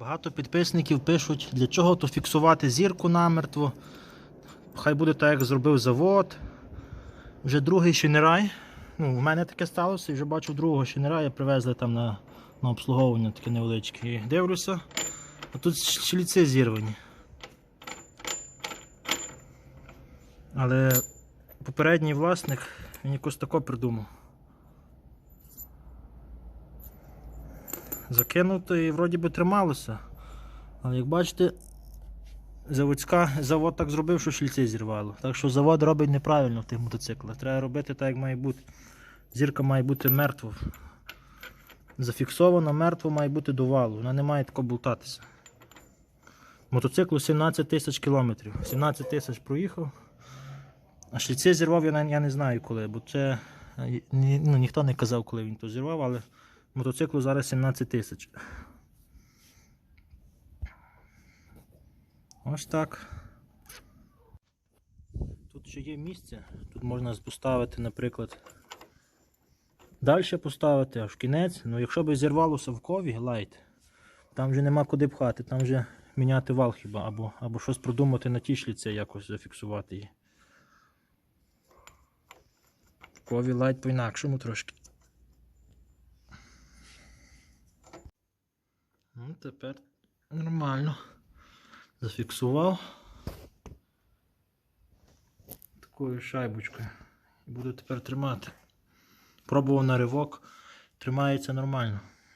Багато підписників пишуть, для чого то фіксувати зірку намертво. Хай буде так, як зробив завод. Вже другий шинерай. Ну, в мене таке сталося, і вже бачу другого шинерая привезли там на, на обслуговування таке невеличке. І дивлюся, а тут шліци зірвані. Але попередній власник він якось тако придумав. Закинуто і вроді би трималося. Але як бачите, заводська, завод так зробив, що шліці зірвало. Так що завод робить неправильно в тих мотоциклах. Треба робити так, як має бути. Зірка має бути мертва. Зафіксована мертво має бути до валу. Вона не має тако болтатися. Мотоциклу 17 тисяч кілометрів. 17 тисяч проїхав. А шліці зірвав я, я не знаю коли, бо це е, ну, ніхто не казав, коли він то зірвав, але мотоциклу зараз 17 тисяч. Ось так. Тут ще є місце. Тут можна поставити, наприклад, далі поставити, аж кінець. Ну, якщо б зірвало совкові лайт, там вже нема куди пхати, там вже міняти вал хіба, або, або щось продумати на ті шліці, якось зафіксувати її. Кові лайт по-інакшому трошки. Тепер нормально. Зафіксував такою шайбочкою. І буду тепер тримати. Пробував на ривок, тримається нормально.